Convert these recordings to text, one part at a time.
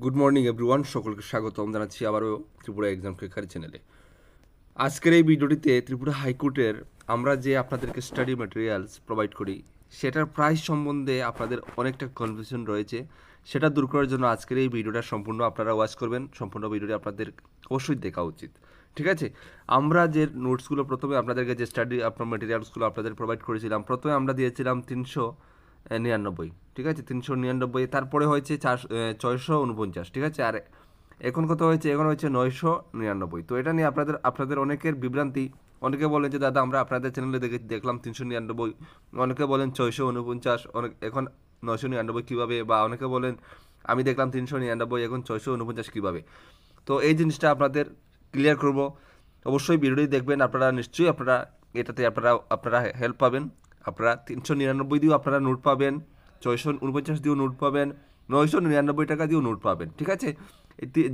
Good morning everyone সকলকে স্বাগতম জানাচ্ছি আবারও ত্রিপুরা এক্সাম ক্রেকার চ্যানেলে আজকের এই ভিডিওটিতে ত্রিপুরা হাইকোর্টের আমরা যে আপনাদেরকে স্টাডি ম্যাটেরিয়ালস প্রোভাইড করি, সেটার প্রাইস সম্বন্ধে আপনাদের অনেকটা কনফিউশন রয়েছে। সেটা দূর করার জন্য আজকের এই ভিডিওটা সম্পূর্ণ আপনারা ওয়াচ করবেন। সম্পূর্ণ ভিডিওটি আপনাদের অবশ্যই দেখা উচিত। ঠিক আছে? আমরা যে নোটসগুলো প্রথমে আপনাদেরকে যে স্টাডি আপনার ম্যাটেরিয়ালসগুলো আপনাদের প্রোভাইড করেছিলাম, প্রথমে আমরা দিয়েছিলাম তিনশো নিরানব্বই, ঠিক আছে? তিনশো নিরানব্বই, তারপরে হয়েছে চার ছয়শো উনপঞ্চাশ ঠিক আছে? আর এখন কত হয়েছে? এখন হচ্ছে নয়শো নিরানব্বই। তো এটা নিয়ে আপনাদের আপনাদের অনেকের বিভ্রান্তি। অনেকে বলেন যে, দাদা, আমরা আপনাদের চ্যানেলে দেখে, দেখলাম তিনশো নিরানব্বই। অনেকে বলেন ছয়শো উনপঞ্চাশ অনেক, এখন নয়শো নিরানব্বই কীভাবে? বা অনেকে বলেন, আমি দেখলাম তিনশো নিরানব্বই, এখন ছয়শো উনপঞ্চাশ কীভাবে? তো এই জিনিসটা আপনাদের ক্লিয়ার করব। অবশ্যই ভিডিওটি দেখবেন। আপনারা নিশ্চয়ই আপনারা, এটাতে আপনারা আপনারা হেল্প পাবেন। আপনারা তিনশো নিরানব্বই দিয়েও আপনারা নোট পাবেন, ছয়শো উনপঞ্চাশ দিয়েও নোট পাবেন, নয়শো নিরানব্বই টাকা দিয়েও নোট পাবেন, ঠিক আছে?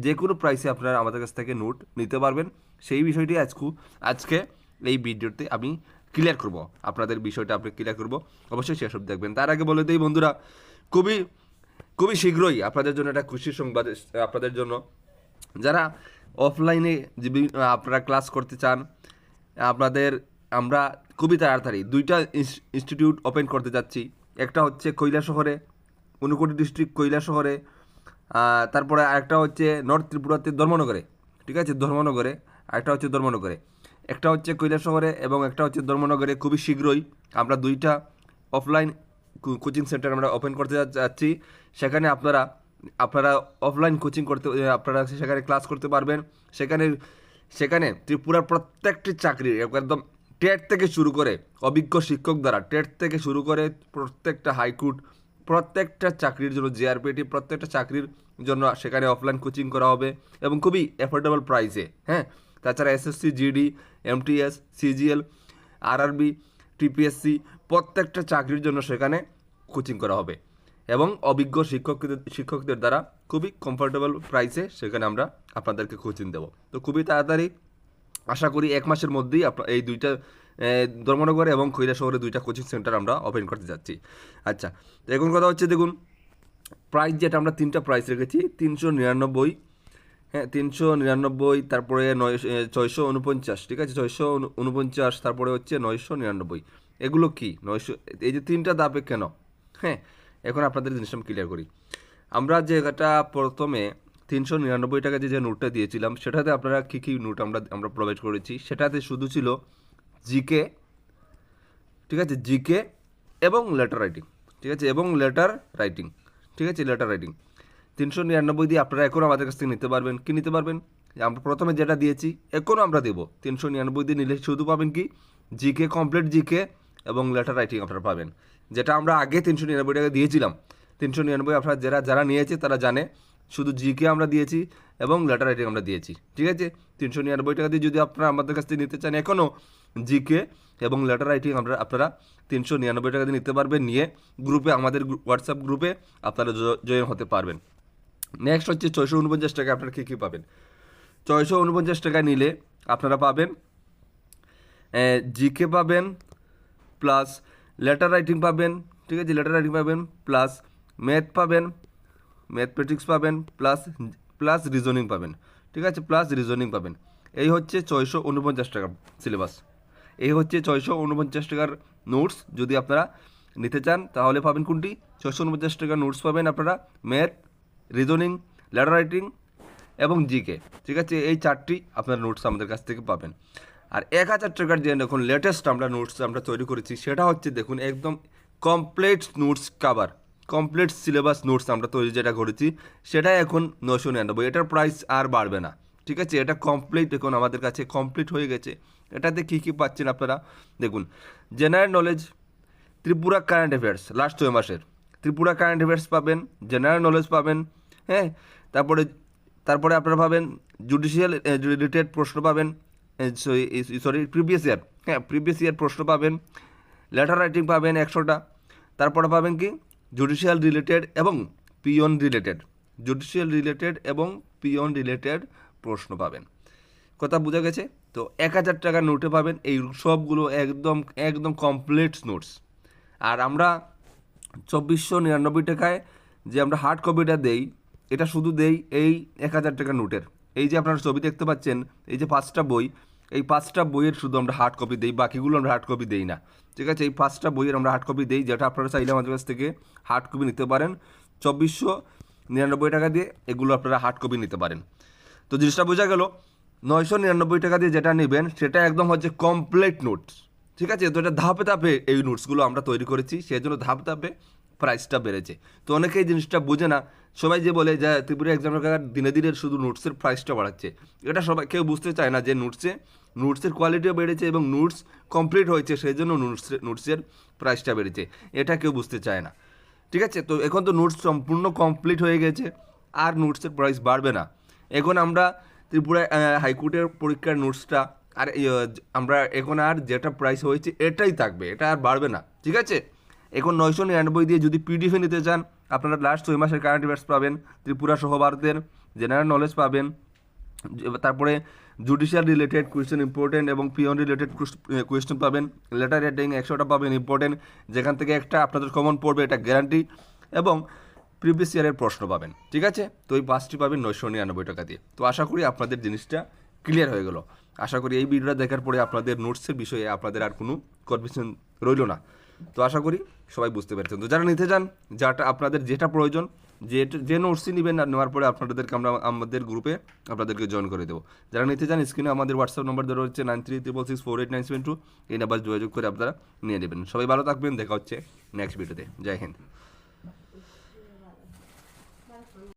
যে কোনো প্রাইসে আপনারা আমাদের কাছ থেকে নোট নিতে পারবেন। সেই বিষয়টি আজকু, আজকে এই ভিডিওতে আমি ক্লিয়ার করব, আপনাদের বিষয়টা আপনি ক্লিয়ার করব। অবশ্যই সেসব দেখবেন। তার আগে বলে দিই বন্ধুরা, খুবই খুবই শীঘ্রই আপনাদের জন্য একটা খুশির সংবাদ আপনাদের জন্য। যারা অফলাইনে আপনারা ক্লাস করতে চান, আপনাদের আমরা খুবই তাড়াতাড়ি দুইটা ইনস্টিটিউট ওপেন করতে যাচ্ছি। একটা হচ্ছে কৈলা শহরে ঊনকোটি ডিস্ট্রিক্ট কৈলা শহরে তারপরে আরেকটা হচ্ছে নর্থ ত্রিপুরাতে ধর্মনগরে, ঠিক আছে? ধর্মনগরে, আরেকটা হচ্ছে ধর্মনগরে। একটা হচ্ছে কৈলা শহরে এবং একটা হচ্ছে ধর্মনগরে খুবই শীঘ্রই আমরা দুইটা অফলাইন কোচিং সেন্টার আমরা ওপেন করতে যাচ্ছি। সেখানে আপনারা আপনারা অফলাইন কোচিং করতে আপনারা সেখানে ক্লাস করতে পারবেন। সেখানে সেখানে ত্রিপুরার প্রত্যেকটি চাকরির একদম টেট থেকে শুরু করে অভিজ্ঞ শিক্ষক দ্বারা টেট থেকে শুরু করে প্রত্যেকটা হাইকোর্ট, প্রত্যেকটা চাকরির জন্য জিআরপিটি প্রত্যেকটা চাকরির জন্য সেখানে অফলাইন কোচিং করা হবে এবং খুবই অ্যাফোর্ডেবল প্রাইসে হ্যাঁ? তাছাড়া SSC GD MTS CGL RRB TPSC প্রত্যেকটা চাকরির জন্য সেখানে কোচিং করা হবে এবং অভিজ্ঞ শিক্ষকদের শিক্ষকদের দ্বারা খুবই কমফোর্টেবল প্রাইসে সেখানে আমরা আপনাদেরকে কোচিং দেবো। তো খুবই তাড়াতাড়ি আশা করি এক মাসের মধ্যেই আপনার এই দুইটা ধর্মনগরে এবং কৈলা শহরে দুইটা কোচিং সেন্টার আমরা ওপেন করতে যাচ্ছি। আচ্ছা তো এখন কথা হচ্ছে দেখুন প্রাইস যেটা আমরা তিনটা প্রাইস রেখেছি, তিনশো নিরানব্বই হ্যাঁ তিনশো নিরানব্বই, তারপরে নয় ছয়শো উনপঞ্চাশ, ঠিক আছে? ছয়শো উনপঞ্চাশ, তারপরে হচ্ছে নয়শো নিরানব্বই। এগুলো কি? নয়শো, এই যে তিনটা দাপে কেন? হ্যাঁ এখন আপনাদের জিনিসটা আমি ক্লিয়ার করি। আমরা যে এটা প্রথমে তিনশো নিরানব্বই টাকা যে যে নোটটা দিয়েছিলাম, সেটাতে আপনারা কী কী নোট আমরা আমরা প্রোভাইড করেছি? সেটাতে শুধু ছিল জিকে ঠিক আছে? জিকে এবং লেটার রাইটিং ঠিক আছে? এবং লেটার রাইটিং ঠিক আছে? লেটার রাইটিং তিনশো নিরানব্বই দিয়ে আপনারা এখনও আমাদের কাছ থেকে নিতে পারবেন। কি নিতে পারবেন? আমরা প্রথমে যেটা দিয়েছি, এখনও আমরা দেবো। তিনশো নিরানব্বই দিয়ে নিলে শুধু পাবেন কি? জিকে কমপ্লিট জিকে এবং লেটার রাইটিং আপনারা পাবেন। যেটা আমরা আগে তিনশো নিরানব্বই টাকা দিয়েছিলাম। তিনশো নিরানব্বই আপনারা যারা যারা নিয়েছে তারা জানে শুধু জিকে আমরা দিয়েছি এবং লেটার রাইটিং আমরা দিয়েছি, ঠিক আছে? তিনশো নিরানব্বই টাকা দিয়ে যদি আপনারা আমাদের কাছ থেকে নিতে চান এখনও জিকে এবং লেটার রাইটিং আমরা, আপনারা তিনশো নিরানব্বই টাকা দিয়ে নিতে পারবেন, নিয়ে গ্রুপে আমাদের হোয়াটসঅ্যাপ গ্রুপে আপনারা জয়েন হতে পারবেন। নেক্সট হচ্ছে ছয়শো উনপঞ্চাশ টাকা আপনারা কী কী পাবেন? ছয়শো উনপঞ্চাশ টাকা নিলে আপনারা পাবেন জিকে পাবেন প্লাস লেটার রাইটিং পাবেন, ঠিক আছে? লেটার রাইটিং পাবেন প্লাস ম্যাথ পাবেন ম্যাথমেটিক্স পাবেন প্লাস প্লাস রিজনিং পাবেন। ঠিক আছে? প্লাস রিজনিং পাবেন। এই হচ্ছে ছয়শো উনপঞ্চাশ টাকা সিলেবাস এই হচ্ছে ছয়শো উনপঞ্চাশ টাকার নোটস যদি আপনারা নিতে চান, তাহলে পাবেন কোনটি? ছয়শো উনপঞ্চাশ টাকার নোটস পাবেন আপনারা। ম্যাথ রিজনিং লেটার রাইটিং এবং জিকে ঠিক আছে? এই চারটি আপনার নোটস আমাদের কাছ থেকে পাবেন। আর এক হাজার টাকার যে দেখুন লেটেস্ট আমরা নোটস আমরা তৈরি করেছি, সেটা হচ্ছে দেখুন একদম complete notes cover complete syllabus notes আমরা তৈরি যেটা করেছি, সেটাই এখন নশো নিরানব্বই। এটার প্রাইস আর বাড়বে না। ঠিক আছে? এটা কমপ্লিট এখন আমাদের কাছে কমপ্লিট হয়ে গেছে। এটাতে কী কী পাচ্ছেন আপনারা? দেখুন general knowledge Tripura current affairs last ছয় মাসের। ত্রিপুরা কারেন্ট অ্যাফেয়ার্স পাবেন জেনারেল নলেজ পাবেন হ্যাঁ? তারপরে তারপরে আপনারা পাবেন জুডিশিয়াল রিলেটেড প্রশ্ন পাবেন সরি প্রিভিয়াস ইয়ার হ্যাঁ প্রিভিয়াস ইয়ার প্রশ্ন পাবেন লেটার রাইটিং পাবেন একশোটা। তারপরে পাবেন কি? জুডিশিয়াল রিলেটেড এবং পিয়ন রিলেটেড জুডিশিয়াল রিলেটেড এবং পিয়ন রিলেটেড প্রশ্ন পাবেন। কথা বোঝা গেছে? তো এক হাজার টাকার নোটে পাবেন। এই সবগুলো একদম একদম কমপ্লিট নোটস আর আমরা চব্বিশশো নিরানব্বই টাকায় যে আমরা হার্ড কপিটা দেই, এটা শুধু দেই এই এক হাজার টাকার নোটের। এই যে আপনারা ছবি দেখতে পাচ্ছেন, এই যে পাঁচটা বই এই পাঁচটা বইয়ের শুধু আমরা হার্ড কপি দিই, বাকিগুলো আমরা হার্ড কপি দিই না। ঠিক আছে? এই পাঁচটা বইয়ের আমরা হার্ড কপি দিই, যেটা আপনারা চাইলে আমাদের কাছ থেকে হার্ড কপি নিতে পারেন। চব্বিশশো নিরানব্বই টাকা দিয়ে এগুলো আপনারা হার্ড কপি নিতে পারেন। তো জিনিসটা বোঝা গেল, নয়শো নিরানব্বই টাকা দিয়ে যেটা নেবেন, সেটা একদম হচ্ছে কমপ্লিট নোটস ঠিক আছে? তো এটা ধাপে ধাপে এই নোটসগুলো আমরা তৈরি করেছি, সেই জন্য ধাপে ধাপে প্রাইসটা বেড়েছে। তো অনেকেই জিনিসটা বোঝে না। সবাই যে বলে যে ত্রিপুরা এক্সাম দিনে দিনের শুধু নোটসের প্রাইসটা বাড়াচ্ছে। এটা সবাই, কেউ বুঝতে চায় না যে নোটসে নোটসের কোয়ালিটিও বেড়েছে এবং নোটস কমপ্লিট হয়েছে সেই জন্য নোটসের নোটসের প্রাইসটা বেড়েছে। এটা কেউ বুঝতে চায় না। ঠিক আছে? তো এখন তো নোটস সম্পূর্ণ কমপ্লিট হয়ে গেছে, আর নোটসের প্রাইস বাড়বে না। এখন আমরা ত্রিপুরা হাইকোর্টের পরীক্ষার নোটসটা আর আমরা, এখন আর যেটা প্রাইস হয়েছে, এটাই থাকবে। এটা আর বাড়বে না। ঠিক আছে? এখন নয়শো নিরানব্বই দিয়ে যদি পিডিএফে নিতে চান, আপনারা লাস্ট ছয় মাসের কারেন্ট অ্যাফেয়ার্স পাবেন, ত্রিপুরা সহ ভারতের জেনারেল নলেজ পাবেন। তারপরে জুডিশিয়াল রিলেটেড কোয়েশ্চেন ইম্পর্টেন্ট এবং পিওন রিলেটেড কোয়েশ্চেন পাবেন। লেটার রেটিং একশোটা পাবেন ইম্পর্টেন্ট যেখান থেকে একটা আপনাদের কমন পড়বে, এটা গ্যারান্টি এবং প্রিভিয়াস ইয়ারের প্রশ্ন পাবেন। ঠিক আছে? তো এই পাঁচটি পাবেন নয়শো নিরানব্বই টাকা দিয়ে। তো আশা করি আপনাদের জিনিসটা ক্লিয়ার হয়ে গেল। আশা করি এই ভিডিওটা দেখার পরে আপনাদের নোটসের বিষয়ে আপনাদের আর কোনো কনফিউশন রইল না। তো আশা করি সবাই বুঝতে পেরেছেন। তো যারা নিতে চান, যাটা আপনাদের যেটা প্রয়োজন, যে যে নোটসই নেবেন আর নেওয়ার পরে আপনাদেরকে আমরা, আমাদের গ্রুপে আপনাদেরকে জয়েন করে দেবো। যারা নিতে চান স্ক্রিনে আমাদের হোয়াটসঅ্যাপ নম্বর দেওয়া হচ্ছে nine three triple six four eight nine seven two এই নাম্বার যোগাযোগ করে আপনারা নিয়ে নেবেন। সবাই ভালো থাকবেন, দেখা হচ্ছে নেক্সট ভিডিওতে জয় হিন্দ।